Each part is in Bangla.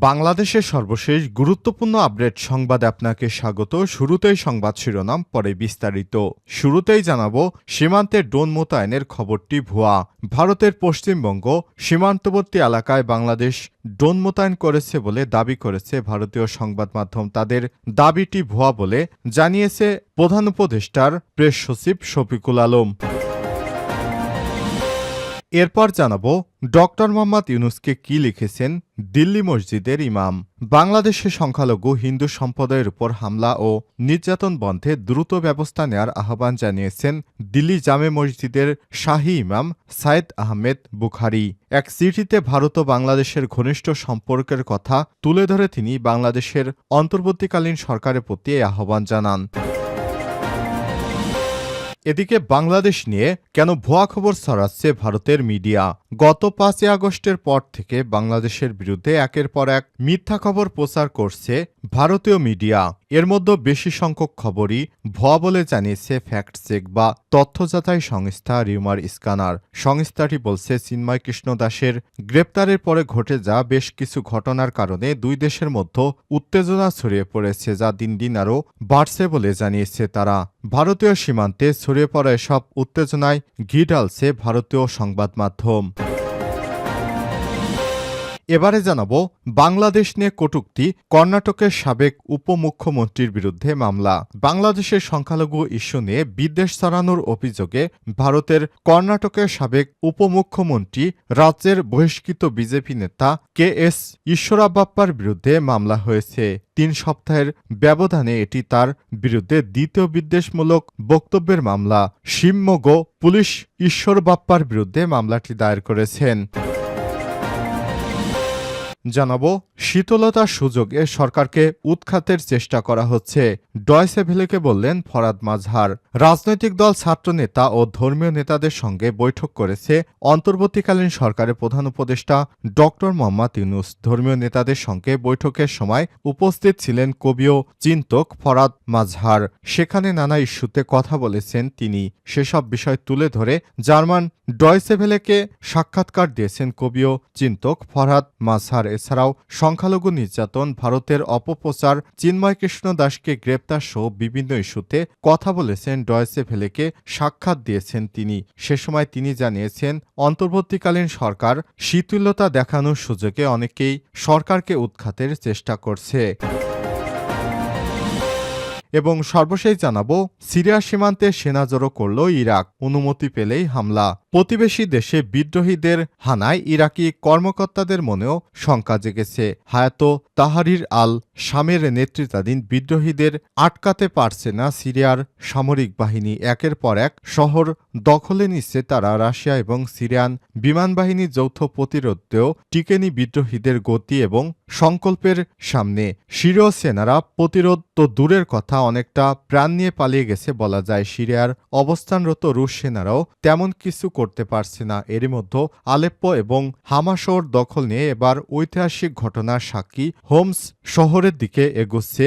বাংলাদেশের সর্বশেষ গুরুত্বপূর্ণ আপডেট সংবাদে আপনাকে স্বাগত। শুরুতেই সংবাদ শিরোনাম, পরে বিস্তারিত। শুরুতেই জানাব সীমান্তে ড্রোন মোতায়েনের খবরটি ভুয়া। ভারতের পশ্চিমবঙ্গ সীমান্তবর্তী এলাকায় বাংলাদেশ ড্রোন মোতায়েন করেছে বলে দাবি করেছে ভারতীয় সংবাদ মাধ্যম। তাদের দাবিটি ভুয়া বলে জানিয়েছে প্রধান উপদেষ্টার প্রেস সচিব শফিকুল আলম। এরপর জানাব ডক্টর মোহাম্মদ ইউনুসকে কি লিখেছেন দিল্লি মসজিদের ইমাম। বাংলাদেশে সংখ্যালঘু হিন্দু সম্প্রদায়ের উপর হামলা ও নির্যাতন বন্ধে দ্রুত ব্যবস্থা নেয়ার আহ্বান জানিয়েছেন দিল্লি জামে মসজিদের শাহী ইমাম সায়েদ আহমেদ বুখারি। এক চিঠিতে ভারত ও বাংলাদেশের ঘনিষ্ঠ সম্পর্কের কথা তুলে ধরে তিনি বাংলাদেশের অন্তর্বর্তীকালীন সরকারের প্রতি এই আহ্বান জানান। এদিকে বাংলাদেশ নিয়ে কেন ভুয়া খবর ছড়াচ্ছে ভারতের মিডিয়া? গত পাঁচই আগস্টের পর থেকে বাংলাদেশের বিরুদ্ধে একের পর এক মিথ্যা খবর প্রচার করছে ভারতীয় মিডিয়া। এর মধ্যে বেশি সংখ্যক খবরই ভুয়া বলে জানিয়েছে ফ্যাক্ট চেক বা তথ্য যাচাই সংস্থা রিউমার স্ক্যানার। সংস্থাটি বলছে, চিন্ময় কৃষ্ণ দাসের গ্রেপ্তারের পরে ঘটে যা বেশ কিছু ঘটনার কারণে দুই দেশের মধ্যে উত্তেজনা ছড়িয়ে পড়েছে, যা দিন দিন আরও বাড়ছে বলে জানিয়েছে তারা। ভারতীয় সীমান্তে ছড়িয়ে পড়া এসব উত্তেজনায় ঘি ঢালছে ভারতীয় সংবাদ মাধ্যম। এবারে জানাব বাংলাদেশ নিয়ে কটূক্তি, কর্ণাটকের সাবেক উপমুখ্যমন্ত্রীর বিরুদ্ধে মামলা। বাংলাদেশের সংখ্যালঘু ইস্যু নিয়ে বিদ্বেষ ছড়ানোর অভিযোগে ভারতের কর্ণাটকের সাবেক উপমুখ্যমন্ত্রী, রাজ্যের বহিষ্কৃত বিজেপি নেতা কে এস ঈশ্বরাবাপ্পার বিরুদ্ধে মামলা হয়েছে। তিন সপ্তাহের ব্যবধানে এটি তার বিরুদ্ধে দ্বিতীয় বিদ্বেষমূলক বক্তব্যের মামলা। শিবমোগো পুলিশ ঈশ্বর বাপ্পার বিরুদ্ধে মামলাটি দায়ের করেছেন। জানাব, শীতলতার সুযোগে সরকারকে উৎখাতের চেষ্টা করা হচ্ছে। ডয়সে ভেলেকে বললেন ফরাদ মাজহার রাজনৈতিক দল ছাত্রনেতা ও ধর্মীয় নেতাদের সঙ্গে বৈঠক করেছে অন্তর্বর্তীকালীন সরকারের প্রধান উপদেষ্টা ডক্টর মোহাম্মদ ইউনুস। ধর্মীয় নেতাদের সঙ্গে বৈঠকের সময় উপস্থিত ছিলেন কবিও চিন্তক ফরাদ মাজহার সেখানে নানা ইস্যুতে কথা বলেছেন তিনি। সেসব বিষয় তুলে ধরে জার্মান ডয়সেভেলেকে সাক্ষাৎকার দিয়েছেন কবিও চিন্তক ফরহাদ মাজহার এছাড়াও সংখ্যালঘু নির্যাতন, ভারতের অপপ্রচার, চিন্ময় কৃষ্ণ দাসকে গ্রেপ্তার সহ বিভিন্ন ইস্যুতে কথা বলেছেন ডয়েসে ভেলেকে সাক্ষাৎ দিয়েছেন তিনি। সে সময় তিনি জানিয়েছেন, অন্তর্বর্তীকালীন সরকার শীতুল্যতা দেখানোর সুযোগে অনেকেই সরকারকে উৎখাতের চেষ্টা করছে। এবং সর্বশেষ জানাব, সিরিয়া সীমান্তে সেনা জড়ো করল ইরাক। অনুমতি পেলেই হামলা। প্রতিবেশী দেশে বিদ্রোহীদের হানায় ইরাকি কর্মকর্তাদের মনেও শঙ্কা জেগেছে। হায়াতো তাহারির আল শামের নেতৃত্বাধীন বিদ্রোহীদের আটকাতে পারছে না সিরিয়ার সামরিক বাহিনী। একের পর এক শহর দখলে নিচ্ছে তারা রাশিয়া এবং সিরিয়ান বিমান বাহিনী যৌথ প্রতিরোধেও টিকেনি বিদ্রোহীদের গতি এবং সংকল্পের সামনে। সিরীয় সেনারা প্রতিরোধ তো দূরের কথা অনেকটা প্রাণ নিয়ে পালিয়ে গেছে বলা যায়। সিরিয়ার অবস্থানরত রুশ সেনারাও তেমন কিছু করতে পারছে না। এরই মধ্যে আলেপ্পো এবং হামাশোর দখল নিয়ে এবার ঐতিহাসিক ঘটনার সাক্ষী হোমস শহরের দিকে এগোচ্ছে।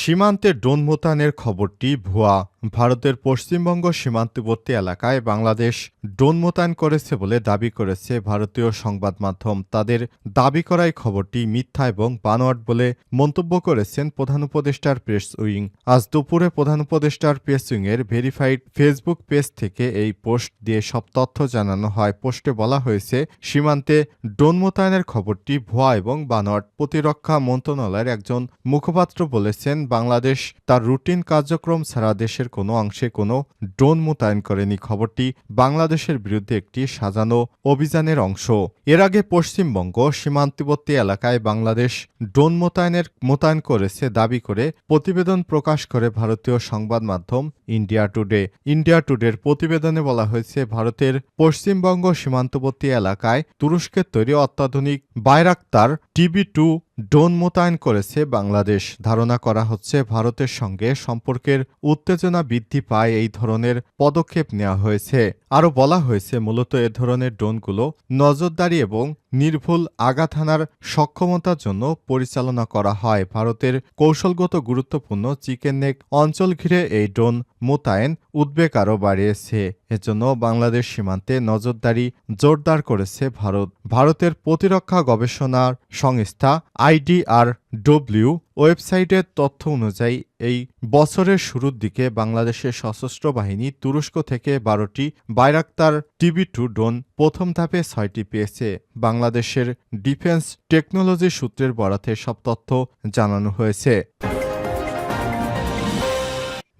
সীমান্তে ড্রোন মোতায়েনের খবরটি ভুয়া। ভারতের পশ্চিমবঙ্গ সীমান্তবর্তী এলাকায় বাংলাদেশ ড্রোন মোতায়েন করেছে বলে দাবি করেছে ভারতীয় সংবাদ মাধ্যম। তাদের দাবি করাই খবরটি মিথ্যা এবং বানোয়াট বলে মন্তব্য করেছেন প্রধান উপদেষ্টার প্রেস উইং। আজ দুপুরে প্রধান উপদেষ্টার প্রেস উইংয়ের ভেরিফাইড ফেসবুক পেজ থেকে এই পোস্ট দিয়ে সব তথ্য জানানো হয়। পোস্টে বলা হয়েছে, সীমান্তে ড্রোন মোতায়েনের খবরটি ভুয়া এবং বানোয়াট। প্রতিরক্ষা মন্ত্রণালয়ের একজন মুখপাত্র বলেছেন, বাংলাদেশ তার রুটিন কার্যক্রম ছাড়া দেশের কোনো অংশে কোনো ড্রোন মোতায়েন করেনি খবরটি বাংলাদেশের বিরুদ্ধে একটি সাজানো অভিযানের অংশ। এর আগে পশ্চিমবঙ্গ সীমান্তবর্তী এলাকায় বাংলাদেশ ড্রোন মোতায়েনের, মোতায়েন করেছে দাবি করে প্রতিবেদন প্রকাশ করে ভারতীয় সংবাদ মাধ্যম ইন্ডিয়া টুডে। ইন্ডিয়া টুডের প্রতিবেদনে বলা হয়েছে, ভারতের পশ্চিমবঙ্গ সীমান্তবর্তী এলাকায় তুরস্কের তৈরি অত্যাধুনিক বাইরাক্তার টিবি টু ড্রোন মোতায়েন করেছে বাংলাদেশ। ধারণা করা হচ্ছে ভারতের সঙ্গে সম্পর্কের উত্তেজনা বৃদ্ধি পায় এই ধরনের পদক্ষেপ নেওয়া হয়েছে। আরও বলা হয়েছে, মূলত এ ধরনের ড্রোনগুলো নজরদারি এবং নির্ভুল আঘাত হানার সক্ষমতার জন্য পরিচালনা করা হয়। ভারতের কৌশলগত গুরুত্বপূর্ণ চিকেন নেক অঞ্চল ঘিরে এই ড্রোন মোতায়েন উদ্বেগ আরও বাড়িয়েছে। এজন্য বাংলাদেশ সীমান্তে নজরদারি জোরদার করেছে ভারত। ভারতের প্রতিরক্ষা গবেষণার সংস্থা আইডিআর ডব্লিউ ওয়েবসাইটের তথ্য অনুযায়ী, এই বছরের শুরুর দিকে বাংলাদেশের সশস্ত্র বাহিনী তুরস্ক থেকে বারোটি বাইরাক্তার টিবি টু ড্রোন প্রথম ধাপে ছয়টি পেয়েছে। বাংলাদেশের ডিফেন্স টেকনোলজি সূত্রের বরাতে সব তথ্য জানানো হয়েছে।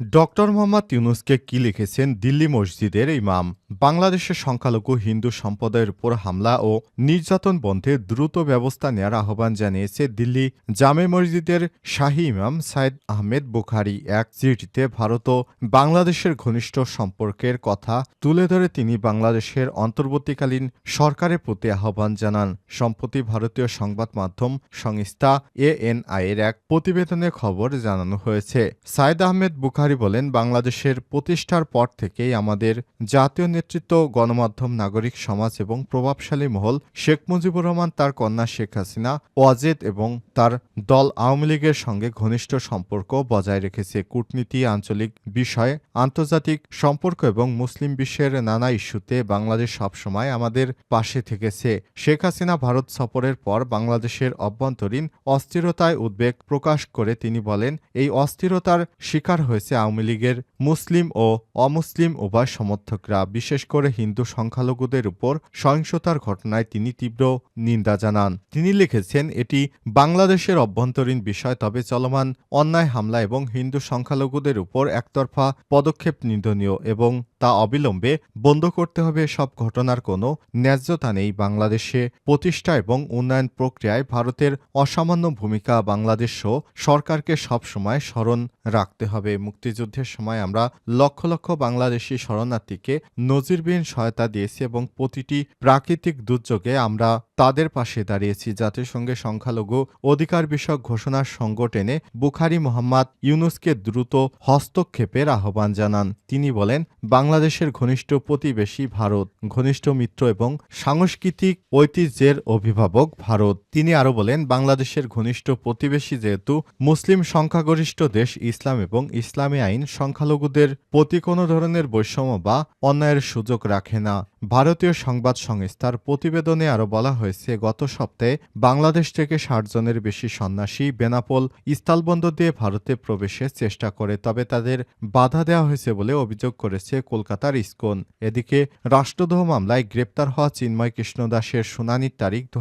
ডক্টর মোহাম্মদ ইউনুসকে কি লিখেছেন দিল্লি মসজিদের ইমাম? বাংলাদেশের সংখ্যালঘু হিন্দু সম্প্রদায়ের উপর হামলা ও নির্যাতন বন্ধে দ্রুত ব্যবস্থা নেয়ার আহ্বান জানিয়েছে দিল্লি জামে মসজিদের শাহী ইমাম সাইদ আহমেদ বুখারি। এক চিঠিতে ভারত ও বাংলাদেশের ঘনিষ্ঠ সম্পর্কের কথা তুলে ধরে তিনি বাংলাদেশের অন্তর্বর্তীকালীন সরকারের প্রতি আহ্বান জানান। সম্প্রতি ভারতীয় সংবাদ মাধ্যম সংস্থা এএনআই এর এক প্রতিবেদনে খবর জানানো হয়েছে। সাইদ আহমেদ বুখারি বলেন, বাংলাদেশের প্রতিষ্ঠার পর থেকেই আমাদের জাতীয় নেতৃত্ব, গণমাধ্যম, নাগরিক সমাজ এবং প্রভাবশালী মহল শেখ মুজিবুর রহমান, তার কন্যা শেখ হাসিনা, ওয়াজেদ এবং তার দল আওয়ামী লীগের সঙ্গে ঘনিষ্ঠ সম্পর্ক বজায় রেখেছে। কূটনীতি, আঞ্চলিক বিষয়, আন্তর্জাতিক সম্পর্ক এবং মুসলিম বিশ্বের নানা ইস্যুতে বাংলাদেশ সবসময় আমাদের পাশে থেকেছে। শেখ হাসিনা ভারত সফরের পর বাংলাদেশের অভ্যন্তরীণ অস্থিরতায় উদ্বেগ প্রকাশ করে, তিনি বলেন, এই অস্থিরতার শিকার হয়েছে আওয়ামী লীগের মুসলিম ও অমুসলিম উভয় সমর্থকরা, বিশেষ করে হিন্দু সংখ্যালঘুদের উপর সহিংসতার ঘটনায় তিনি তীব্র নিন্দা জানান। তিনি লিখেছেন, এটি বাংলাদেশের অভ্যন্তরীণ বিষয়, তবে চলমান অন্যায় হামলা এবং হিন্দু সংখ্যালঘুদের উপর একতরফা পদক্ষেপ নিন্দনীয় এবং তা অবিলম্বে বন্ধ করতে হবে। সব ঘটনার কোনো ন্যায্যতা নেই। বাংলাদেশে প্রতিষ্ঠা এবং উন্নয়ন প্রক্রিয়ায় ভারতের অসামান্য ভূমিকা বাংলাদেশ ও সরকারকে সবসময় স্মরণ রাখতে হবে। মুক্তিযুদ্ধের সময় আমরা লক্ষ লক্ষ বাংলাদেশি শরণার্থীকে নজিরবিহীন সহায়তা দিয়েছি এবং প্রতিটি প্রাকৃতিক দুর্যোগে আমরা তাদের পাশে দাঁড়িয়েছি। জাতিসংঘে সংখ্যালঘু অধিকার বিষয়ক ঘোষণার সংগঠনে বুখারি মোহাম্মদ ইউনুসকে দ্রুত হস্তক্ষেপের আহ্বান জানান। তিনি বলেন, বাংলাদেশের ঘনিষ্ঠ প্রতিবেশী ভারত, ঘনিষ্ঠ মিত্র এবং সাংস্কৃতিক ঐতিহ্যের অভিভাবক ভারত। তিনি আরও বলেন, বাংলাদেশের ঘনিষ্ঠ প্রতিবেশী যেহেতু মুসলিম সংখ্যাগরিষ্ঠ দেশ ইসলাম এবং ইসলামী আইন সংখ্যালঘুদের প্রতি কোনো ধরনের বৈষম্য বা অন্যায়ের সুযোগ রাখে না। ভারতীয় সংবাদ সংস্থার প্রতিবেদনে আরও বলা হয়েছে, গত সপ্তাহে বাংলাদেশ থেকে ষাট জনের বেশি সন্ন্যাসী বেনাপোল স্থলবন্দর দিয়ে ভারতে প্রবেশের চেষ্টা করে, তবে তাদের বাধা দেওয়া হয়েছে বলে অভিযোগ করেছে কলকাতার ইসকন। এদিকে রাষ্ট্রদ্রোহ মামলায় গ্রেপ্তার হওয়া চিন্ময় কৃষ্ণ দাসের শুনানির তারিখ দু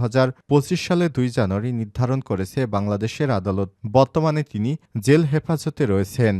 সালে দুই জানুয়ারি নির্ধারণ করেছে বাংলাদেশের আদালত। বর্তমানে তিনি জেল হেফাজতে রয়েছেন।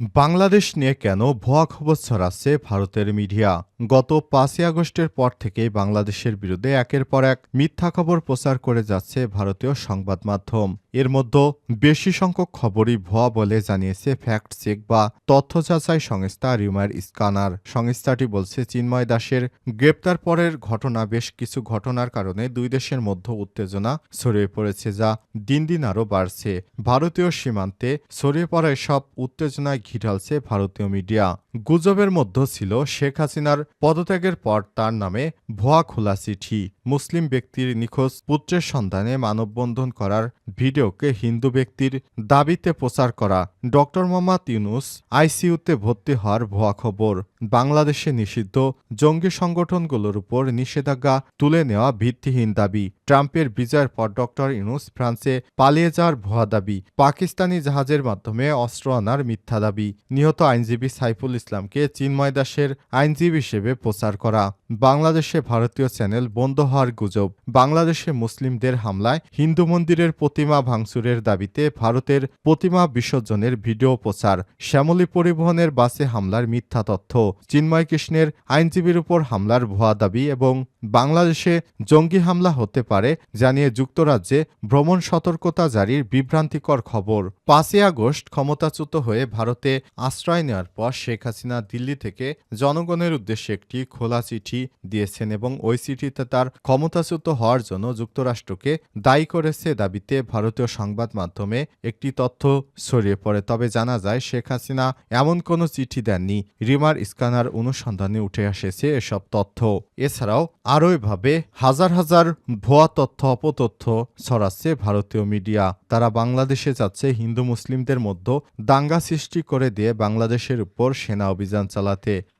বাংলাদেশ নিয়ে কেন ভুয়া খবর ছড়াচ্ছে ভারতের মিডিয়া? গত পাঁচই আগস্টের পর থেকে বাংলাদেশের বিরুদ্ধে একের পর এক মিথ্যা খবর প্রচার করে যাচ্ছে ভারতীয় সংবাদ মাধ্যম। এর মধ্যে বেশি সংখ্যক খবরই ভুয়া বলে জানিয়েছে ফ্যাক্ট চেক বা তথ্য যাচাই সংস্থা রিউমার স্কানার সংস্থাটি বলছে, চিন্ময় দাসের গ্রেপ্তার পরের ঘটনা বেশ কিছু ঘটনার কারণে দুই দেশের মধ্যে উত্তেজনা ছড়িয়ে পড়েছে যা দিন দিন আরও বাড়ছে। ভারতীয় সীমান্তে ছড়িয়ে পড়া এসব উত্তেজনায় ঘি ঢালছে ভারতীয় মিডিয়া। গুজবের মধ্যে ছিল শেখ হাসিনার পদত্যাগের পর তার নামে ভুয়া খোলা চিঠি। মুসলিম ব্যক্তির নিখোঁজ পুত্রের সন্ধানে মানববন্ধন করার ভিডিওকে হিন্দু ব্যক্তির দাবিতে প্রচার করা। ড মোহাম্মদ ইউনুস আইসিইউতে ভর্তি হওয়ার ভুয়া খবর। বাংলাদেশে নিষিদ্ধ জঙ্গি সংগঠনগুলোর উপর নিষেধাজ্ঞা তুলে নেওয়া ভিত্তিহীন দাবি। ট্রাম্পের বিজয়ের পর ডক্টর ইনুস ফ্রান্সে পালিয়ে যাওয়ার ভুয়া দাবি। পাকিস্তানি জাহাজের মাধ্যমে অস্ত্র আনার মিথ্যা দাবি। নিহত আইনজীবী সাইফুল ইসলামকে চিন্ময় দাসের আইনজীবী হিসেবে প্রচার করা। বাংলাদেশে ভারতীয় চ্যানেল বন্ধ হওয়ার গুজব। বাংলাদেশে মুসলিমদের হামলায় হিন্দু মন্দিরের প্রতিমা ভাঙচুরের দাবিতে ভারতের প্রতিমা বিসর্জনের ভিডিও প্রচার। শ্যামলী পরিবহনের বাসে হামলার মিথ্যা তথ্য। চিন্ময় কৃষ্ণের আইনজীবীর উপর হামলার ভুয়া দাবি এবং বাংলাদেশে জঙ্গি হামলা হতে পারে জানিয়ে যুক্তরাজ্যে ভ্রমণ সতর্কতা জারির বিভ্রান্তিকর খবর। পাঁচই আগস্ট ক্ষমতাচ্যুত হয়ে ভারতে আশ্রয় নেওয়ার পর শেখ হাসিনা দিল্লি থেকে জনগণের উদ্দেশ্যে একটি খোলা চিঠি দিয়েছেন এবং ওই চিঠিতে তার ক্ষমতাচ্যুত হওয়ার জন্য যুক্তরাষ্ট্রকে দায়ী করেছে দাবিতে ভারতীয় সংবাদ মাধ্যমে একটি তথ্য ছড়িয়ে পড়ে। তবে জানা যায়, শেখ হাসিনা এমন কোনো চিঠি দেননি। রিমার স্ক্যানার অনুসন্ধানে উঠে এসেছে এসব তথ্য। এছাড়াও আরও এভাবে হাজার হাজার ভুয়া তথ্য, অপতথ্য ছড়াচ্ছে ভারতীয় মিডিয়া। তারা বাংলাদেশে যাচ্ছে হিন্দু মুসলিমদের মধ্যে দাঙ্গা সৃষ্টি করে দিয়ে বাংলাদেশের উপর সেনা অভিযান চালাতে।